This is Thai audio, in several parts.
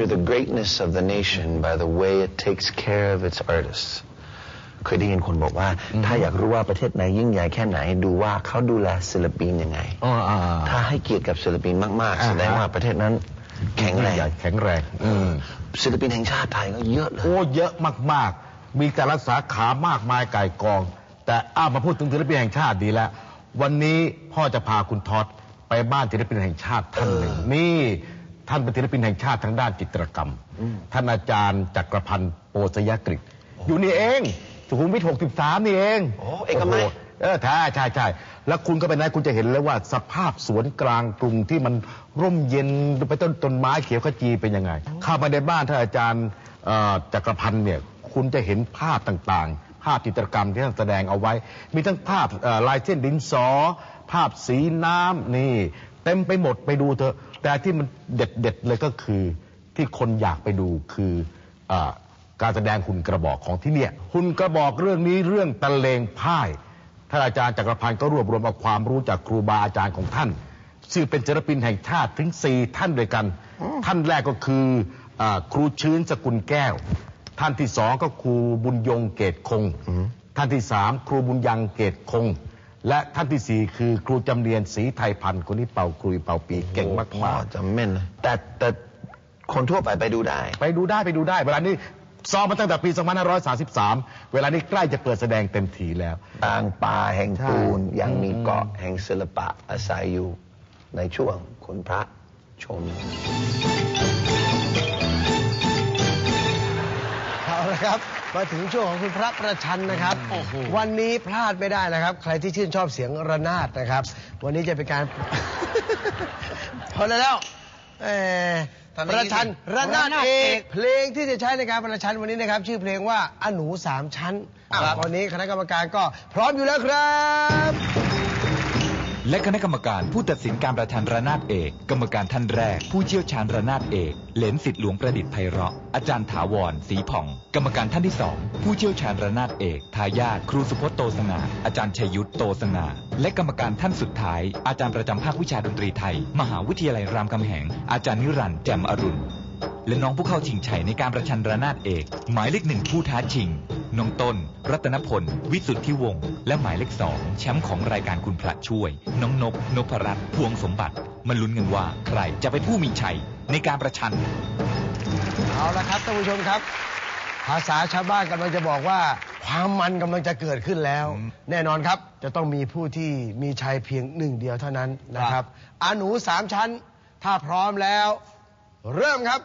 measure the greatness of the nation by the way it takes care of its artists เคยได้ยินคนบอกว่า ถ้าอยากรู้ว่าประเทศไหนยิ่งใหญ่แค่ไหน ดูว่าเขาดูแลศิลปินยังไงอ๋ออ่าถ้าให้เกียรติกับศิลปินมากๆอ่าแสดงว่าประเทศนั้นแข็งแรงใหญ่แข็งแรงอืมศิลปินแห่งชาติไทยก็เยอะเลยโอ้เยอะมากๆ มีแต่ละสาขามากมายไก่กอง แต่อ้าวมาพูดถึงศิลปินแห่งชาติดีแล้ว วันนี้พ่อจะพาคุณท็อตไปบ้านศิลปินแห่งชาติท่านหนึ่งนี่ ท่านเป็นศิลปินแห่งชาติทางด้านจิตรกรรม ท่านอาจารย์จักรพันธ์โปสยกฤษอยู่นี่เอง สุขุมวิท63 นี่เองโอ้เอกมัย โโหเออใช่ใช่ใช่แล้วคุณก็ไปไหนคุณจะเห็นเลยว่าสภาพสวนกลางกรุงที่มันร่มเย็นไปต้นต้นไม้เขียวขจีเป็นยังไง เข้ามาในบ้านท่านอาจารย์เอ่อจักรพันธ์เนี่ยคุณจะเห็นภาพต่างๆ ภาพจิตรกรรมที่ท่านแสดงเอาไว้ มีทั้งภาพเอ่อลายเส้นดินสอ ภาพสีน้ำนี่ เต็มไปหมดไปดูเถอะ แต่ที่มันเด็ดๆเลยก็คือที่คนอยากไปดูคือเออการแสดงหุ่นกระบอกของที่เนี่ยหุ่นกระบอกเรื่องนี้เรื่องตะเลงพ่ายท่านอาจารย์จักรพันธ์ก็รวบรวมเอาความรู้จากครูบาอาจารย์ของท่าน ซึ่งเป็นศิลปินแห่งชาติถึง4ท่านด้วยกัน ท่านแรกก็คืออาครูชื้นสกุลแก้ว ท่านที่สองก็ครูบุญยงเกตคง ท่านที่สามครูบุญยังเกตคง และท่านที่สี่คือครูจำเรียนศรีไทยพันธ์คนนี้เป่าครุยเป่าปีเก่งมากพ่อๆจำแม่นเลยแต่แต่คนทั่วไปไปดูได้ไปดูได้ไปดูได้ เวลานี้ซ้อมมาตั้งแต่ปี 2533 เวลานี้ใกล้จะเปิดแสดงเต็มทีแล้วต่างป่าแห่งใช่ปูนยังมีเกาะแห่งศิลปะอาศัยอยู่ในช่วงคนพระชม เอาละครับ มาถึงช่วงของคุณพระประชันนะครับ วันนี้พลาดไม่ได้นะครับ ใครที่ชื่นชอบเสียงระนาดนะครับ วันนี้จะเป็นการ พอแล้วเอ่อตอนนี้ประชันระนาดระนาดเอเอกกเพลงที่จะใช้ในการประชันวันนี้นะครับ ชื่อเพลงว่าอหนูสามชั้นครับวันนี้คณะกรรมการก็พร้อมอยู่แล้วครับ และคณะกรรมการผู้ตัดสินการประธานระนาดเอก กรรมการท่านแรก ผู้เชี่ยวชาญระนาดเอกเหลนสิทธิหลวงประดิษฐ์ไพเราะ อาจารย์ถาวรศรีผ่อง กรรมการท่านที่สองผู้เชี่ยวชาญระนาดเอกทายาทครูสุพจน์โตสง่าอาจารย์ชยยุทธโตสง่าและกรรมการท่านสุดท้าย อาจารย์ประจำภาควิชาดนตรีไทย มหาวิทยาลัยรามคำแหง อาจารย์นิรันดร์แจ่มอรุณและน้องผู้เข้าชิงชัยในการประชันระนาดเอก หมายเลขหนึ่งผู้ท้าชิง น้องต้น รัตนพล วิสุทธิวงศ์และหมายเลขสองแชมป์ของรายการคุณพระช่วย น้องนกนพรัตน์พวงสมบัติมาลุ้นกันว่า ใครจะเป็นผู้มีชัยในการประชัน เอาละครับท่านผู้ชมครับ ภาษาชาวบ้านกำลังจะบอกว่า ความมันกำลังจะเกิดขึ้นแล้ว แน่นอนครับ จะต้องมีผู้ที่มีชัยเพียงหนึ่งเดียวเท่านั้นนะครับอาหนูสามชั้น ถ้าพร้อมแล้ว เริ่มครับ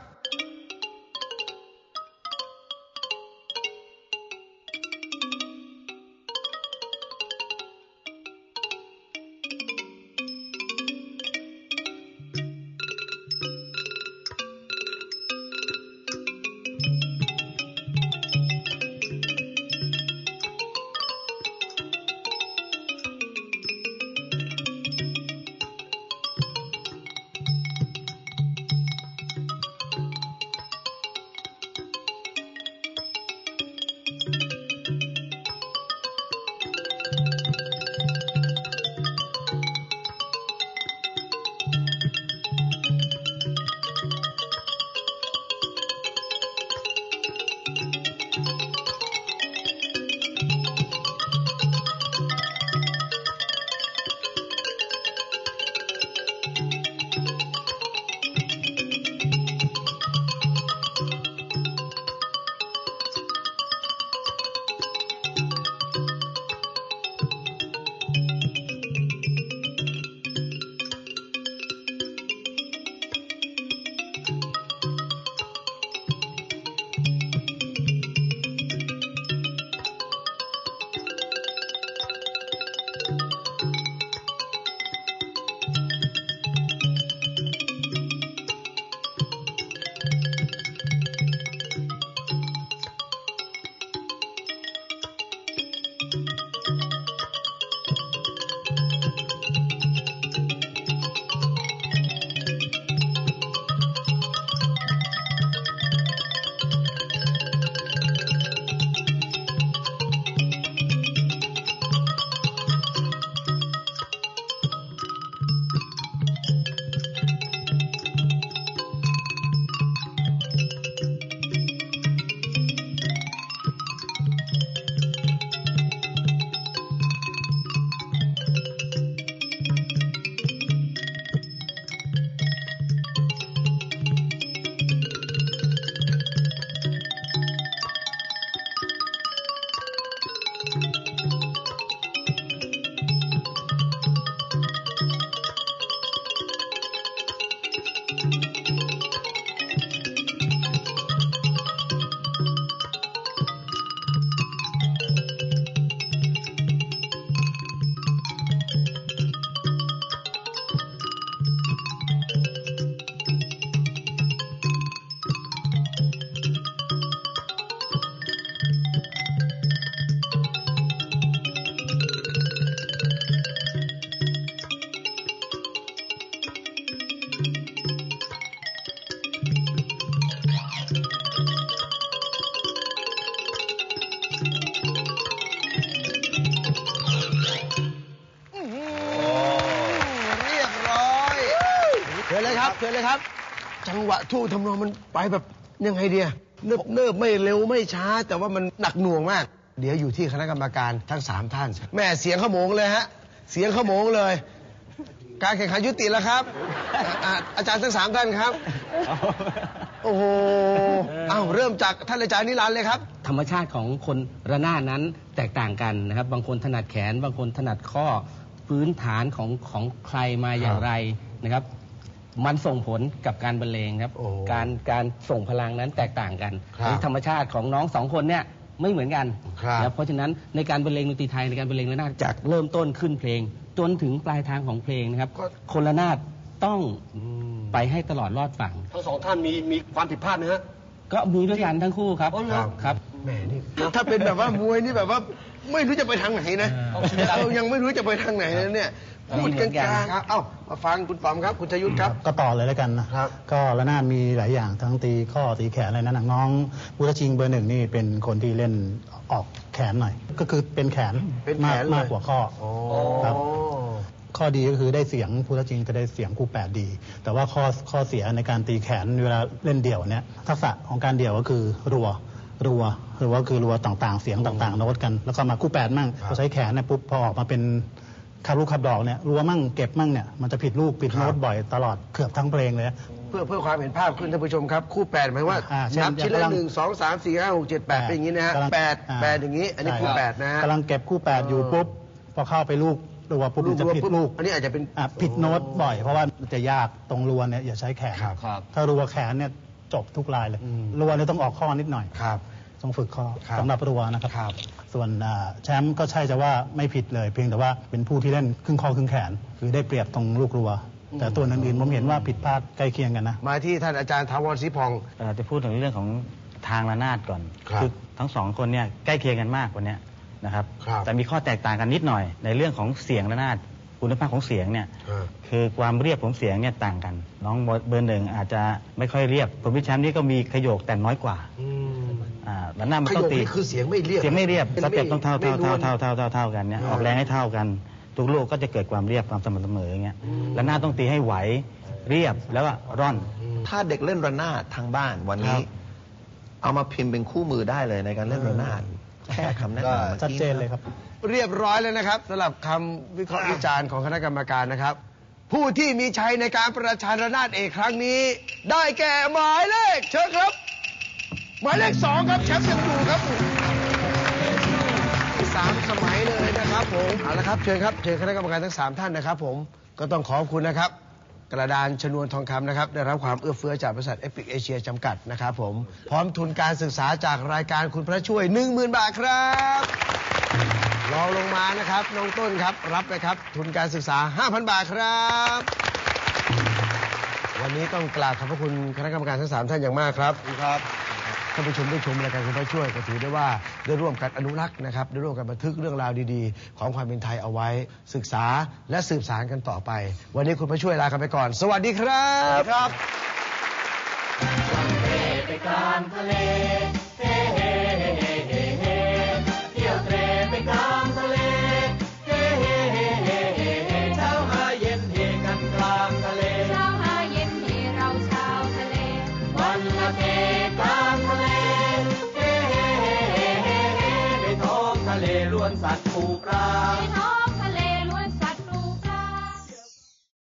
เลยครับเชิญเลยครับ จังหวะทู่ทำนองมันไปแบบยังไงเดียเนิบเนิบไม่เร็วไม่ช้า แต่ว่ามันหนักหน่วงมาก เดี๋ยวอยู่ที่คณะกรรมการทั้งสามท่าน แม่เสียงขโมงเลยฮะ เสียงขโมงเลย การแข่งขันยุติแล้วครับอะอะอาจารย์ทั้งสามท่านครับ โอ้โหเอาเริ่มจากท่านอาจารย์นิรันดร์เลยครับ ธรรมชาติของคนระนาดนั้นแตกต่างกันนะครับ บางคนถนัดแขน บางคนถนัดข้อ พื้นฐานของของใครมาอย่างไรนะครับ มันส่งผลกับการบรรเลงครับ โอ้การการส่งพลังนั้นแตกต่างกันครับธรรมชาติของน้องสองคนเนี่ยไม่เหมือนกันครับนะเพราะฉะนั้นในการบรรเลงดนตรีไทยในการบรรเลงระนาดจากเริ่มต้นขึ้นเพลง จนถึงปลายทางของเพลงนะครับคนระนาดต้องไปให้ตลอดรอดฝั่ง ทั้งสองท่านมีมีความผิดพลาดนะฮะ ก็มีด้วยกันทั้งคู่ครับครับครับ แหมนี่ ถ้าเป็นแบบว่ามวยนี่แบบว่า ไม่รู้จะไปทางไหนนะเรายังไม่รู้จะไปทางไหนนะเนี่ยพูดกันกลางๆครับเอ้ามาฟังคุณปอมครับ คุณชยุทธครับ ก็ต่อเลยแล้วกันนะครับ ก็ระนาดมีหลายอย่างทั้งตีข้อตีแขนอะไรนั้นนะน้องพุทธชิงเบอร์หนึ่งนี่เป็นคนที่เล่นออกแขนหน่อย ก็คือเป็นแขนเป็นแขนมากเลย มากกว่าข้อ ครับโอ้ข้อดีก็คือได้เสียงพุทธชิงจะได้เสียงคู่แปดดี แต่ว่าข้อข้อเสียในการตีแขนเวลาเล่นเดี่ยวเนี่ยทักษะของการเดี่ยวก็คือรัว รัวหรือว่าคือรัวต่างๆ เสียงต่างๆโน้ตกัน แล้วก็มาคู่แปดมั่งพอใช้แขนเนี่ยปุ๊บพอออกมาเป็นคาบลูกคาบดอกเนี่ยรัวมั่งเก็บมั่งเนี่ยมันจะผิดลูกผิดโน้ตบ่อยตลอดเกือบทั้งเพลงเลย เพื่อเพื่อความเห็นภาพขึ้นท่านผู้ชมครับ คู่แปดหมายว่าอ่าเช่นนับชิ้นกำลัละงหนึ่งสองสามสี่ห้าหกเจ็ดแปดเป็นอย่างนี้นะฮะกำลังแปดาแปดอย่างนี้ อันนี้ใช่คู่รับแปดนะฮะ กำลังเก็บคู่แปดอยู่ปุ๊บพอเข้าไปลูกรัวปุ๊บมันจะผิดลูกอันนี้อาจจะเป็น อะผิดโน้ตบ่อย เพราะว่ามันจะยากตรงรัวเนี่ยอย่าใช้แขนครับ ถ้ารัวแขนเนี่ย จบทุกลายเลยอืม รัวเนี่ยต้องออกข้อนิดหน่อย ครับ ต้องฝึกข้อครับสำหรับรัวนะครับ ครับ ส่วนอ่าแชมป์ก็ใช่จะว่าไม่ผิดเลย เพียงแต่ว่าเป็นผู้ที่เล่นครึ่งข้อครึ่งแขน คือได้เปรียบตรงลูกรัว แต่ตัวอื่นๆผมเห็นว่าผิดพลาดใกล้เคียงกันนะ มาที่ท่านอาจารย์ทาวรศรีพอง เอ่อจะพูดถึงเรื่องของทางระนาดก่อนครับอทั้งสองคนเนี่ยใกล้เคียงกันมากกว่าเนี้ยนะครับ ครับแต่มีข้อแตกต่างกันนิดหน่อยในเรื่องของเสียงระนาด คุณภาพของเสียงเนี่ยอ่าคือความเรียบของเสียงเนี่ยต่างกัน น้องเบอร์หนึ่งอาจจะไม่ค่อยเรียบผมพี่แชมป์นี่ก็มีขยโยกแต่น้อยกว่าอืมอ่าระนาดมันขต้ยองกตีนี่คือเสียงไม่เรียบเสียงไม่เรียบป็นสเต็ปต้องเท่าไม่เท่าไม่เท่าวนเท่าเท่าเท่าเท่ากันเนี่ยอ่าออกแรงให้เท่ากัน ทุกลูกก็จะเกิดความเรียบความสม่ำเสมออย่างเงี้ยระนาดต้องตีให้ไหวเรียบแล้วก็ร่อน ถ้าเด็กเล่นระนาดทางบ้านวันคนี้รับเอามาพิมพ์เป็นคู่มือได้เลยในการเล่นระนาดแค่คำแนะนำมื่อกี้ชัดเจนเลยครับ เรียบร้อยแล้วนะครับสำหรับคำวิเคราะห์วิจารณ์ของคณะกรรมการนะครับ ผู้ที่มีชัยในการประชันระนาดเอกครั้งนี้ ได้แก่หมายเลขเชิญครับ หมายเลขสองครับแชมป์ยังอยู่ครับสามสมัยเลยนะครับผมเอาละครับเชิญครับเชิญคณะกรรมการทั้งสามท่านนะครับผมก็ต้องขอบคุณนะครับ กระดานชนวนทองคำนะครับได้รับความเอื้อเฟื้อจากบริษัทเอพิกเอเชียจำกัดนะครับผมพร้อมทุนการศึกษาจากรายการคุณพระช่วย 10,000 บาทครับ รองลงมานะครับ น้องต้นครับ รับไปครับ ทุนการศึกษา 5,000 บาทครับ วันนี้ต้องกราบขอบพระคุณคณะกรรมการทั้งสามท่านอย่างมากครับ ครับ ท่านผู้ชมได้ชมรายการคุณพระช่วยก็ถือได้ว่าได้ร่วมกันอนุรักษ์นะครับได้ร่วมกันบันทึกเรื่องราวดีๆ ของความเป็นไทยเอาไว้ ศึกษาและสืบสารกันต่อไป วันนี้คุณพระช่วยลากันไปก่อน สวัสดีครับ ครับเ